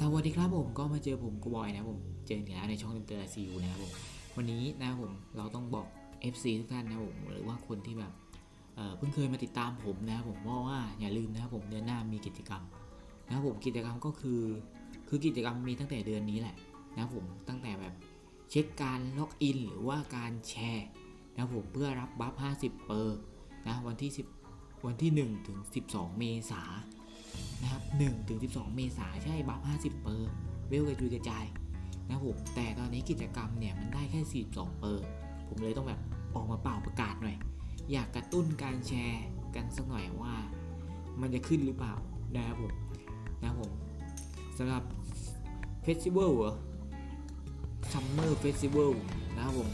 สวัสดีครับผมก็มาเจอผมกูบอยนะผมเจออีกแล้วในช่องเตือนซีอูนะครับผมวันนี้นะครับผมเราต้องบอก FC ทุกท่านนะผมหรือว่าคนที่แบบเอ่อเพิ่งเคยมาติดตามผมนะครับผมว่าว่าอย่าลืมนะครับผมเดือนหน้ามีกิจกรรมนะครับผมกิจกรรมก็คือคือกิจกรรมมีตั้งแต่เดือนนี้แหละนะครับผมตั้งแต่แบบเช็คการล็อกอินหรือว่าการแชร์นะครับผมเพื่อรับบัฟ50 เปอร์นะวันที่ 10 วันที่ 1 ถึง 12 เมษายน นะครับ1ถึง12 เมษาใช่บัฟ50 เปอร์เวลกระจุยกระจายนะครับผมแต่ตอนนี้กิจกรรมเนี่ยมันได้แค่42เปอร์ผมเลยต้องแบบออกมาเป่าประกาศหน่อย อยากกระตุ้นการแชร์กันสักหน่อยว่า มันจะขึ้นหรือเปล่านะครับผมนะครับผมสำหรับเฟสติวัลเหรอซัมเมอร์เฟสติวัลนะครับผม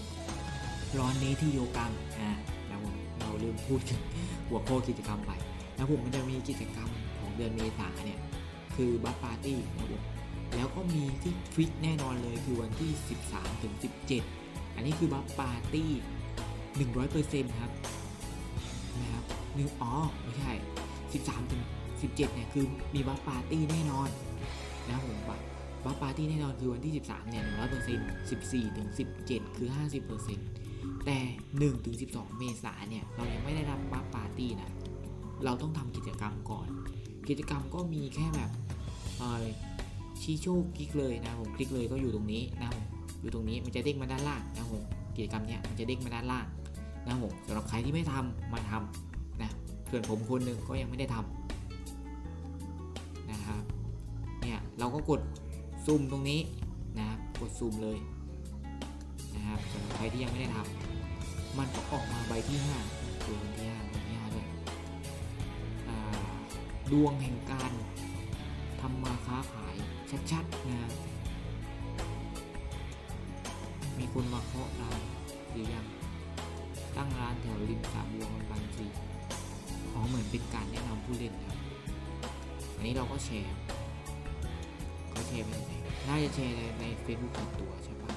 ร้อนนี้ที่โยกังอ่านะครับผมเราลืมพูดถึงหัวข้อกิจกรรมไปแล้วผมมันจะมีกิจกรรม เดือนเมษาเนี่ยคือบัฟปาร์ตี้นะครับผมแล้วก็มีที่ฟิกแน่นอนเลยคือวันที่ 13ถึง17 อันนี้คือบัฟปาร์ตี้ 100%ครับนะครับหนึ่งอ๋อไม่ใช่ 13ถึง17เนี่ยคือมีบัฟปาร์ตี้แน่นอนนะครับผมบัฟบัฟปาร์ตี้แน่นอนคือวันที่ 13เนี่ย100% 14ถึง17 คือ 50%แต่ 1 ถึง 12 เมษาเนี่ยเรายังไม่ได้รับบัฟปาร์ตี้นะเราต้องทำกิจกรรมก่อน กิจกรรมก็มีแค่แบบชี้โชคคลิกเลยนะผมคลิกเลยก็อยู่ตรงนี้นะผมอยู่ตรงนี้มันจะเด้งมาด้านล่างนะผมกิจกรรมเนี้ยมันจะเด้งมาด้านล่างนะผมสำหรับใครที่ไม่ทำมาทำนะส่วนผมคนหนึ่งก็ยังไม่ได้ทำนะครับเนี่ยเราก็กดซูมตรงนี้นะครับกดซูมเลยนะครับสำหรับใครที่ยังไม่ได้ทำมันก็ออกมาใบที่5ตัวที่5 ดวงแห่งการทำมาค้าขายชัดๆนะมีคนมาเคาะร้านหรือยังตั้งร้านแถวริมสระบัวมันบางซีอ๋อเหมือนเป็นการแนะนำผู้เล่นครับอันนี้เราก็แชร์เขาแชร์ไปไหนน่าจะแชร์ในในเฟซบุ๊กส่วนตัวใช่ปะ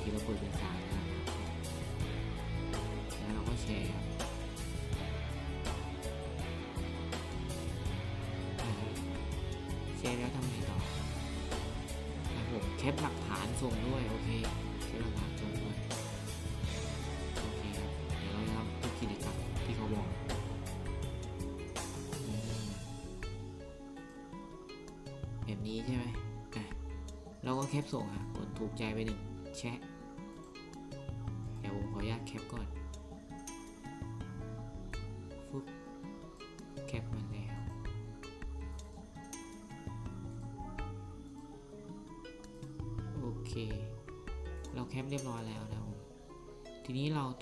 ที่เราเปิดเป็นสายนะครับแล้วเราก็แชร์ครับ ปหลักฐานส่งด้วยโอเคแคปหลักฐานส่งด้วยโอเคครับเดี๋ยวเราจะทำทุกกิจกรรมที่เขาบอกแบบนี้ใช่ไหมอะเราก็แคปส่งอะกดถูกใจไปหนึ่งแชะเดี๋ยวผมขออนุญาตแคปก่อน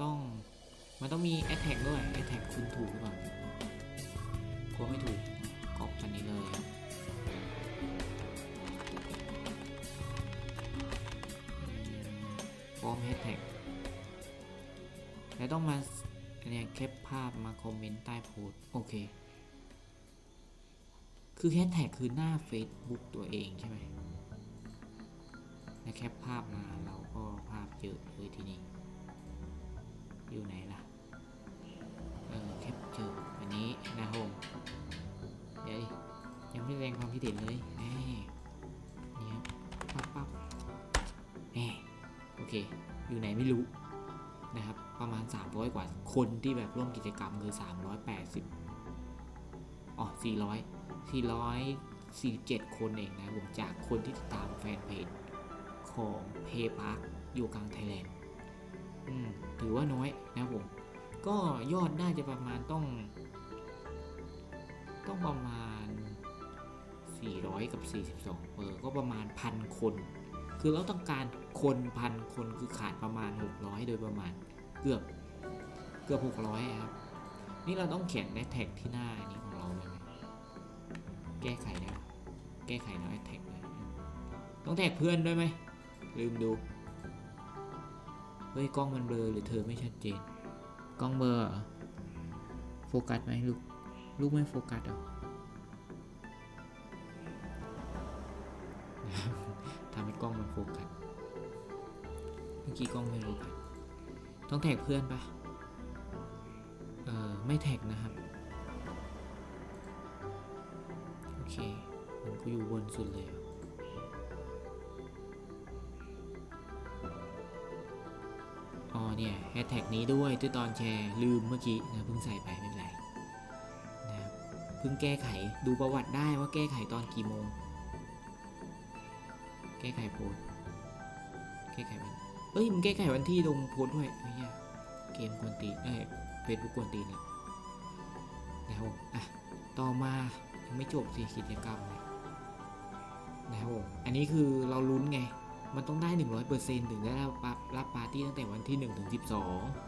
ต้อง มันต้องมี a t t a c k ด้วย a t t a c k คุณถูกหรือเปล่ากลัวไม่ถูกกรอกอันนี้เลยครับฟอร์ม hashtag แล้วต้องมาเนี่ยแคปภาพมาคอมเมนต์ใต้โพสต์โอเค คือแฮชแท็กคือหน้า Facebook ตัวเองใช่ไหมแล้วแคปภาพมาเราก็ภาพเยอะเลยทีนี้ อยู่ไหนล่ะ เออแคปเจออันนี้นะโฮมเดี๋ยวยังไม่แสดงความคิดเห็นเลยแหมนี่ครับปั๊บปั๊บแหมโอเค อยู่ไหนไม่รู้นะครับ ประมาณ 300 กว่าคนที่แบบร่วมกิจกรรมคือ 380 อ๋อ 400 447 คนเองนะผมจากคนที่ติดตามแฟนเพจของเพย์พาร์คอยู่กลางไทยแลนด์ ถือว่าน้อยนะครับผม ก็ยอดน่าจะประมาณต้อง ต้องประมาณ 400 กับ 42เปอร์ก็ประมาณพันคน คือเราต้องการคนพันคนคือขาดประมาณ 600 โดยประมาณเกือบเกือบ 600 ครับ นี่เราต้องเขียนแท็กที่หน้านี้ของเราเลยไหมแก้ไขได้แก้ไขแล้วแท็กเลยต้องแท็กเพื่อนด้วยไหมลืมดู ฮ้ยกล้องมันเบลอหรือเธอไม่ชัดเจน กล้องเบลอโฟกัสไหมลูก ลูกไม่โฟกัสหรอทำให้กล้องมันโฟกัส เมื่อกี้กล้องไม่โฟกัส ต้องแท็กเพื่อนปะเออไม่แท็กนะครับ โอเคผมก็อยู่บนสุดเลย เนี่ยแฮชแท็กนี้ด้วยที่ตอนแชร์ลืมเมื่อกี้นะเพิ่งใส่ไปไม่เป็นไรนะครับเพิ่งแก้ไขดูประวัติได้ว่าแก้ไขตอนกี่โมง แก้ไขโพสแก้ไขวันเอ้ยมึงแก้ไขวันที่ลงโพสด้วยไอ้เหี้ยเกมกวนตีเอ้ยเฟซบุ๊กกวนตีนละนะครับผมอะต่อมายังไม่จบสิกิจกรรมเนี่ยนะครับผมอันนี้คือเราลุ้นไง มันต้องได้ 100%ถึงได้รับรับรบปาร์ตี้ตั้งแต่วันที่ 1 ถึง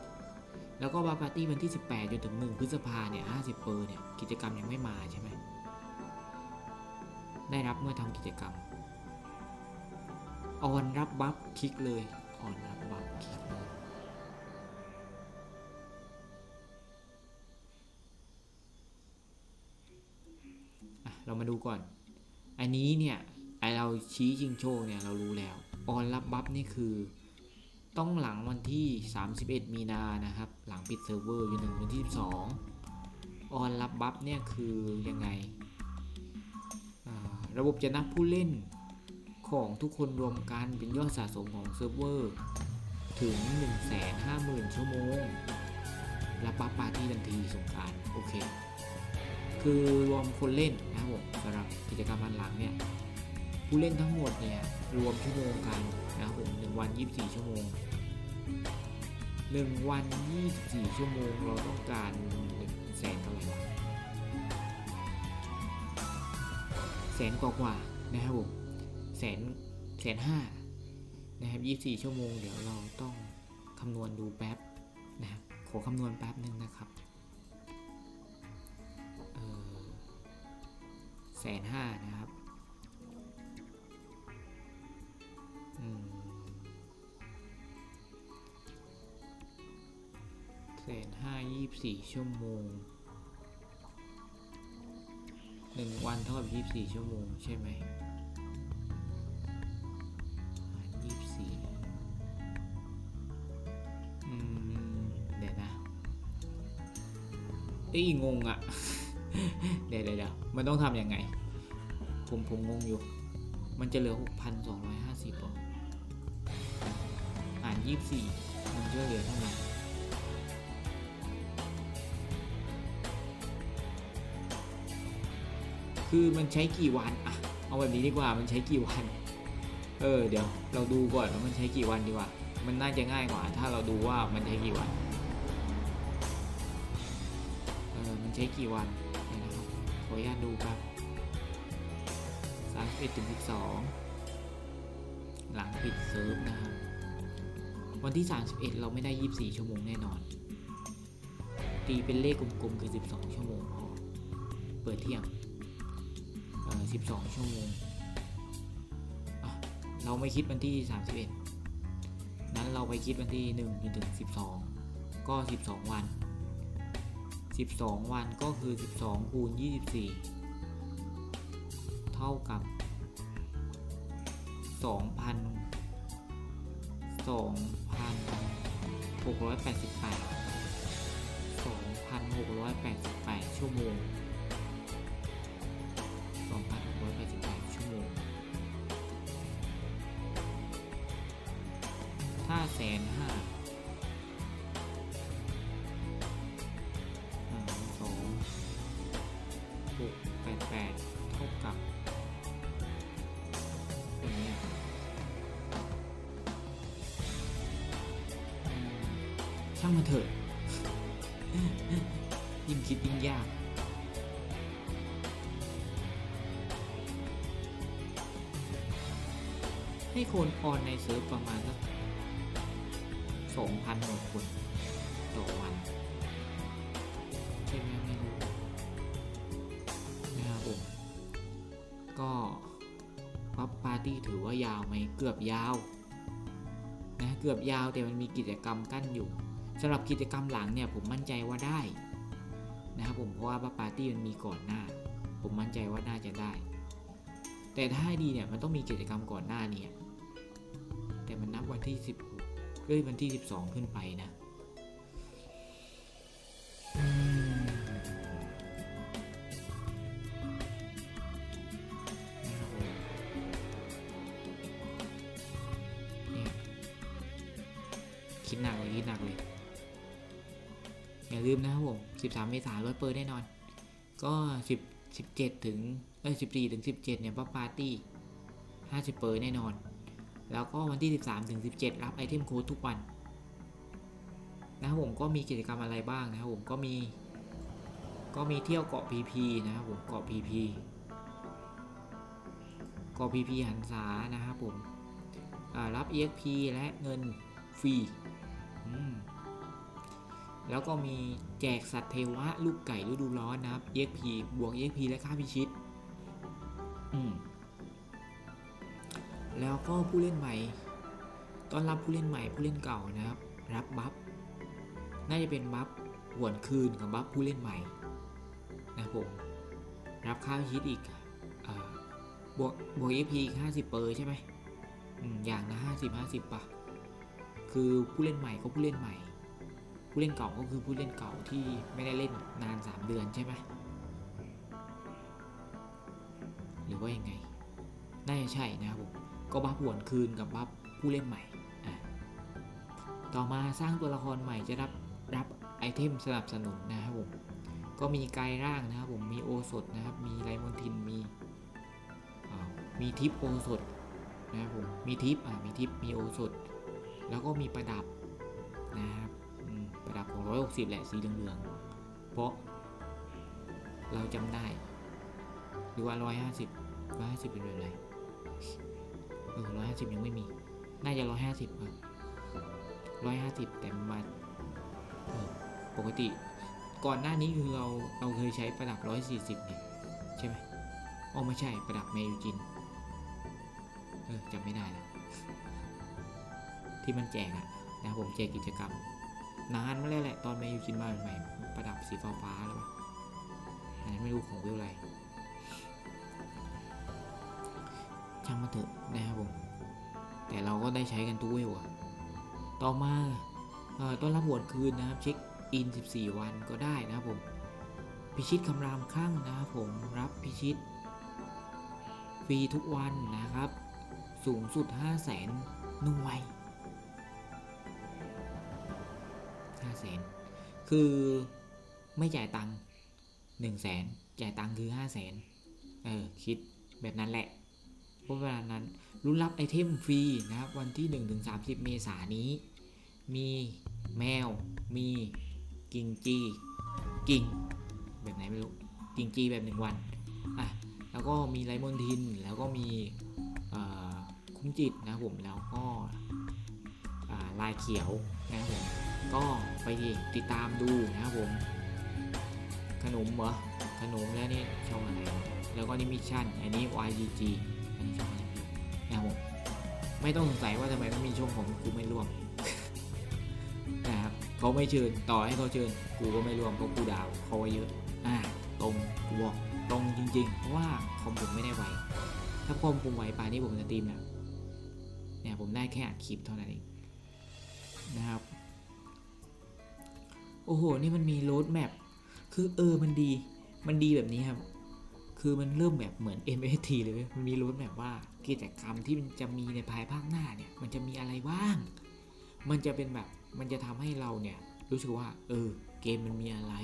12 แล้วก็รับปาร์ตี้วันที่ 18 จนถึง 1 พฤษภาเนี่ย 50 เปอร์เนี่ย กิจกรรมยังไม่มาใช่ไหม ได้รับเมื่อทำกิจกรรม ออนรับบัฟคลิกเลย ออนรับบัฟคลิกเลยอะเรามาดูก่อน อันนี้เนี่ย เราชี้ชิงโชคเนี่ยเรารู้แล้วออนรับบัฟนี่คือ ต้องหลังวันที่ 31 มีนานะครับ หลังปิดเซิร์ฟเวอร์จนถึงวันที่ 12 ออนรับบัฟเนี่ยคือยังไง ระบบจะนับผู้เล่นของทุกคนรวมกันเป็นยอดสะสมของเซิร์ฟเวอร์ ถึง 150,000 ชั่วโมง รับบัฟปาร์ตี้ทันทีสงการโอเค คือรวมคนเล่นนะครับผมสำหรับกิจกรรมอันหลังเนี่ย ผู้เล่นทั้งหมดเนี่ยรวมชั่วโมงกันนะครับผมหนึ่งวัน 24 ชั่วโมงหนึ่งวัน 24 ชั่วโมงเราต้องการแสนเท่าไหร่แสนกว่ากว่าๆนะครับผมแสนแสนห้านะครับ 24 ชั่วโมง เดี๋ยวเราต้องคำนวณดูแป๊บนะครับขอคำนวณแป๊บหนึ่งนะครับแสนห้านะครับ แสนห้ายี่สี่ชั่วโมงหนึ่งวันเท่ากับยี่สี่ชั่วโมงใช่ไหมยี่สี่อืม เดี๋ยวนะเอ้งงอะเดี๋ยวเดี๋ยวเดี๋ยวมันต้องทำยังไง ผมผมงงอยู่ มันจะเหลือ 6,250หรออ่าน 24 มันจะเหลือเท่าไหร่ คือมันใช้กี่วันอะเอาแบบนี้ดีกว่ามันใช้กี่วัน เออเดี๋ยวเราดูก่อนว่ามันใช้กี่วันดีกว่า มันน่าจะง่ายกว่า ถ้าเราดูว่ามันใช้กี่วันเออมันใช้กี่วันเดี๋ยนะครับขออนุญาตดูครับ31ถึง12หลังปิดเซิร์ฟนะครับวันที่ 31 เราไม่ได้ 24 ชั่วโมงแน่นอน ตีเป็นเลขกลมๆ คือ 12 ชั่วโมงพอ เปิดเที่ยง 12 ชั่วโมง เราไม่คิดวันที่ 31 นั้นเราไปคิดวันที่1จนถึง 12 ก็ 12 วัน 12 วันก็คือ 12 คูณ 24 เท่ากับ 2,000 2,688 2,688 ชั่วโมง 2,688ชั่วโมงถ้าแสนห้าสองหกแปดแปดเท่ากับตัวเนี้ยช่างมันเถอะยิ่งคิดยิ่งยาก ให้คนออนในเซิร์ฟประมาณสักสองพันกว่าคนต่อวันใช่ไหมไม่รู้นะครับผมก็พับปาร์ตี้ถือว่ายาวไหมเกือบยาวนะเกือบยาวแต่มันมีกิจกรรมกั้นอยู่สำหรับกิจกรรมหลังเนี่ยผมมั่นใจว่าได้นะครับผมเพราะว่าพับปาร์ตี้มันมีก่อนหน้า ผมมั่นใจว่าน่าจะได้ แต่ถ้าให้ดีเนี่ยมันต้องมีกิจกรรมก่อนหน้านี้ แต่มันนับวันที่สิบเอ้ยวันที่สิบสองขึ้นไปนะคิดหนักเลยคิดหนักเลย อย่าลืมนะครับผม 13 เมษายนรถเปิดแน่นอน ก็ 10 17 ถึงเอ้ย14 ถึง 17 เนี่ยป้าปาร์ตี้ 50 เปิดแน่นอน แล้วก็วันที่ 13ถึง17 รับไอเทมโค้ดทุกวัน นะครับผมก็มีกิจกรรมอะไรบ้างนะครับผมก็มี ก็มีเที่ยวเกาะ PP นะครับผมเกาะ PP เกาะ PP หันษานะครับผมรับ EXP และเงินฟรีแล้วก็มีแจกสัตว์เทวะ ลูกไก่ฤดูร้อนนะครับ EXP บวก EXP และค่าพิชิต อืม แล้วก็ผู้เล่นใหม่ ต้อนรับผู้เล่นใหม่ผู้เล่นเก่านะครับ รับบัฟ น่าจะเป็นบัฟหวนคืนกับบัฟผู้เล่นใหม่นะผมรับค่าพิชิตอีกอบวกบวก EP อีก50เปอร์ใช่ไหมอย่างละ50 50ป่ะ คือผู้เล่นใหม่ก็ผู้เล่นใหม่ ผู้เล่นเก่าก็คือผู้เล่นเก่าที่ไม่ได้เล่นนาน3เดือนใช่ไหมหรือว่ายังไง น่าจะใช่นะครับผม ก็บัฟหวนคืนกับบัฟผู้เล่นใหม่ต่อมาสร้างตัวละครใหม่จะรับรับไอเทมสนับสนุนนะครับผมก็มีกายร่างนะครับผมมีโอสถนะครับ มีไรมอนทินมีมีทิปโอสถนะครับผมมีทิปอ่ามีทิปมีโอสถ แล้วก็มีประดับนะครับประดับของ 160 แหละสีเหลืองๆ เพราะเราจำได้ หรือว่า 150 150 เป็นแบบไห นเออ150ยังไม่มี น่าจะ150ครับ150แต่มาปกติ ก่อนหน้านี้คือเราเราเคยใช้ประดับ140เนี่ยใช่ไหมอ๋อไม่ใช่ประดับเมยูจิน เออจำไม่ได้แล้วที่มันแจกอะนะผมแจกกิจกรรมนานมาแล้วแหละตอนเมยูจินมาใหม่ประดับสีฟ้าแล้วปะอันนั้นไม่รู้ของวิวอะไร ช่างมาเถอะนะครับผม แต่เราก็ได้ใช้กันทุกเวลอะต่อมาเอ่อต้อนรับหวนคืนนะครับ เช็คอิน 14 วันก็ได้นะครับผม พิชิตคำรามข้างนะครับผมรับพิชิต ฟรีทุกวันนะครับ สูงสุด 5 0 0แสนหน่วย5แสนคือไม่จ่ายตังค์1แสนจ่ายตังค์คือ 5 0 0แสนเออ คิดแบบนั้นแหละ พราะเวลานั้นรุ้นรับไอเทมฟรีนะครับวันที่ 1-30 เมษายนนี้ มีแมว มีกิงจีกิงแบบไหนไม่รู้กิงจีแบบหนึ่งวันอะแล้วก็มีไลมอนทินแล้วก็มีคุ้มจิตนะผมแล้วก็ลายเขียวนะผมก็ไปติดตามดูนะครับผม ขนมเหรอขนมแล้วนี่ช่องอะไรแล้วก็นี่มิชั่นอันนี้ YGG นนี้ช่องอะไรนะครับผมไม่ต้องสงสัยว่าทำไมไม่มีช่องผมกูไม่ร่วมนะครับเขาไม่เชิญต่อให้เขาเชิญกูก็ไม่ร่วมเพราะกูดาวเขาเยอะอ่าตรงกูบอกตรงจริงๆ เพราะว่าคอมผมไม่ได้ไวถ้าคอมผมไวป่านนี้ผมจะตีมแล้วเนี่ยผมได้แค่อัดคลิปเท่านั้นเองนะครับ โอ้โห นี่มันมีโรดแมปคือเออมันดี มันดีแบบนี้ครับ คือมันเริ่มแบบเหมือน MST เลยมันมีโรดแมปว่ากิจกรรมที่มันจะมีในภายภาคหน้าเนี่ย มันจะมีอะไรบ้าง มันจะเป็นแบบมันจะทำให้เราเนี่ย รู้สึกว่า เออ เกมมันมีอะไร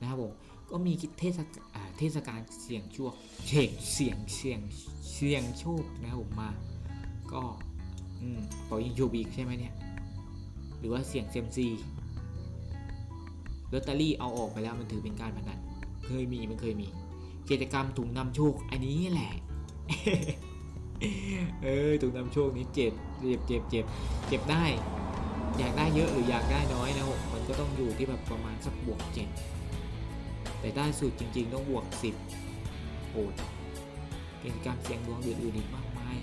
นะครับผม ก็มีเทศกาลเทศกาลเสี่ยงโชคเสียงเสียงเสียงเสียงโชคนะครับผมมา ก็อืมเป่ายิงโชคอีกใช่ไหมเนี่ย หรือว่าเสี่ยงเซมซีลอตเตอรี่เอาออกไปแล้วมันถือเป็นการพนัน เคยมีมันเคยมี กิจกรรมถุงนำโชคอันนี้แหละ เออถุงนำโชคนี้เจ็บเจ็บเจ็บเจ็บเจ็บได้ อยากได้เยอะหรืออยากได้น้อยนะผมมันก็ต้องอยู่ที่แบบประมาณสักบวกเจ็ดแต่ได้สุดจริง ๆ ต้องบวกสิบโอ้กิจกรรมเสียงดวงอื่นๆอีกมากมาย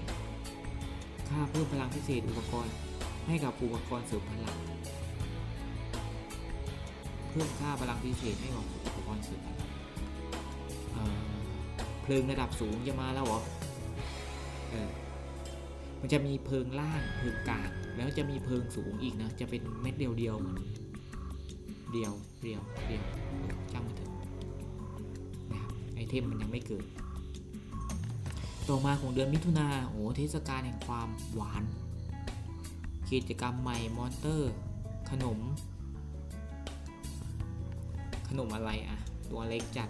ค่าเพิ่มพลังพิเศษอุปกรณ์ให้กับอุปกรณ์เสริมพลัง เพิ่มค่าพลังพิเศษให้กับอุปกรณ์เสริมพลัง เพลิงระดับสูงจะมาแล้วเหรอเออมันจะมีเพลิงล่างเพลิงกลางแล้วจะมีเพลิงสูงอีกนะ จะเป็นเม็ดเดียวเดียวๆเหมือนเดียวเดียวเดียวเออช่างมันเถอะนะครับไอเทมมันยังไม่เกิด ต่อมาของเดือนมิถุนาโอ้เทศกาลแห่งความหวาน กิจกรรมใหม่มอนเตอร์ ขนม ขนมอะไรอะตัวเล็กจัด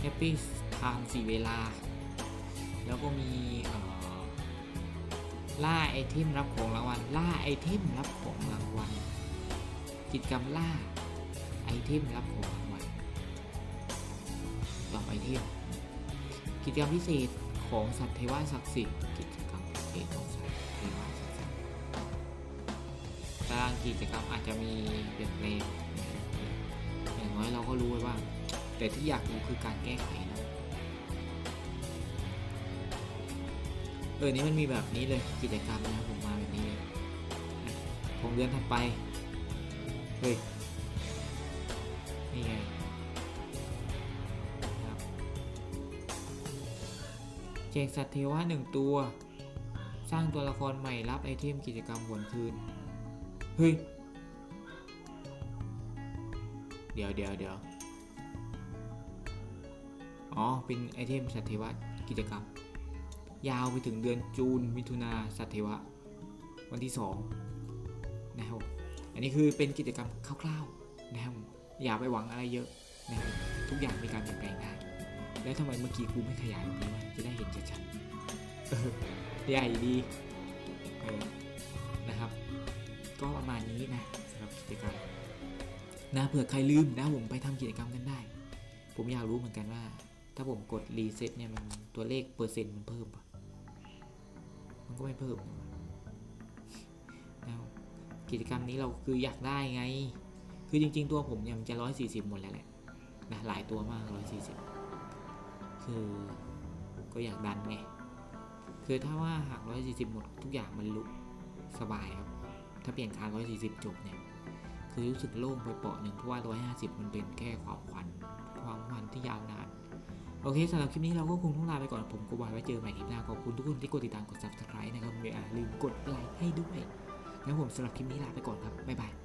แฮปปี้ทางสี่เวลา แล้วก็มีล่าไอเทมรับของรางวัล ล่าไอเทมรับของรางวัล กิจกรรมล่าไอเทมรับของรางวัลดอไอเทมกิจกรรมพิเศษของสัตว์เทวาศักดิ์สิทธิ์ กิจกรรมพิเศษของสัตว์เทวาศักดิ์สิทธิ์ตารางกิจกรรมอาจจะมีเปลี่ยนแปลงอย่างน้อยเราก็รู้ไว้ว่า แต่ที่อยากรู้คือการแก้ไขนะเออนี่มันมีแบบนี้เลยกิจกรรมนะผมมาแบบนี้เลยนะของเดือนถัดไป เฮ้ย นี่ไงครับแจกสัตว์เทวะหนึ่งตัว สร้างตัวละครใหม่รับไอเทมกิจกรรมหวนคืน เฮ้ย เดี๋ยวเดี๋ยวเดี๋ยว อ๋อ เป็นไอเทมสัตว์เทวะกิจกรรม ยาวไปถึงเดือนจูนมิถุนาสัตว์เทวะ วันที่ 2 นะครับ อันนี้คือเป็นกิจกรรมคร่าวๆนะครับอย่าไปหวังอะไรเยอะนะครับทุกอย่างมีการเปลี่ยนแปลงได้ แล้วทำไมเมื่อกี้กูไม่ขยายแบบนี้วะจะได้เห็นชัดๆใหญ่ดีนะครับ ก็ประมาณนี้นะสำหรับกิจกรรมนะเผื่อใครลืมนะผมไปทำกิจกรรมกันได้ ผมอยากรู้เหมือนกันว่า ถ้าผมกดรีเซ็ตเนี่ยมันตัวเลขเปอร์เซ็นต์มันเพิ่มปะมันก็ไม่เพิ่มแล้วกิจกรรมนี้เราคืออยากได้ไง คือจริง ๆ ตัวผมเนี่ยมันจะร้อยสี่สิบหมดแล้วแหละนะหลายตัวมากร้อยสี่สิบคือก็อยากดันไง คือถ้าว่าหากร้อยสี่สิบหมดทุกอย่างมันลุสบายครับ ถ้าเปลี่ยนคาร้อยสี่สิบจบเนี่ยคือรู้สึกโล่งไปเปาะหนึ่งเพราะว่าร้อยห้าสิบมันเป็นแค่ความควันความควันที่ยาวนาน โอเคสำหรับคลิปนี้เราก็คงต้องลาไปก่อนผมก็บายไว้เจอใหม่คลิปหน้าขอบคุณทุกคนที่กดติดตามกด subscribe นะครับอย่าลืมกดไลค์ให้ด้วยแล้วผมสำหรับคลิปนี้ลาไปก่อนครับบ๊ายบาย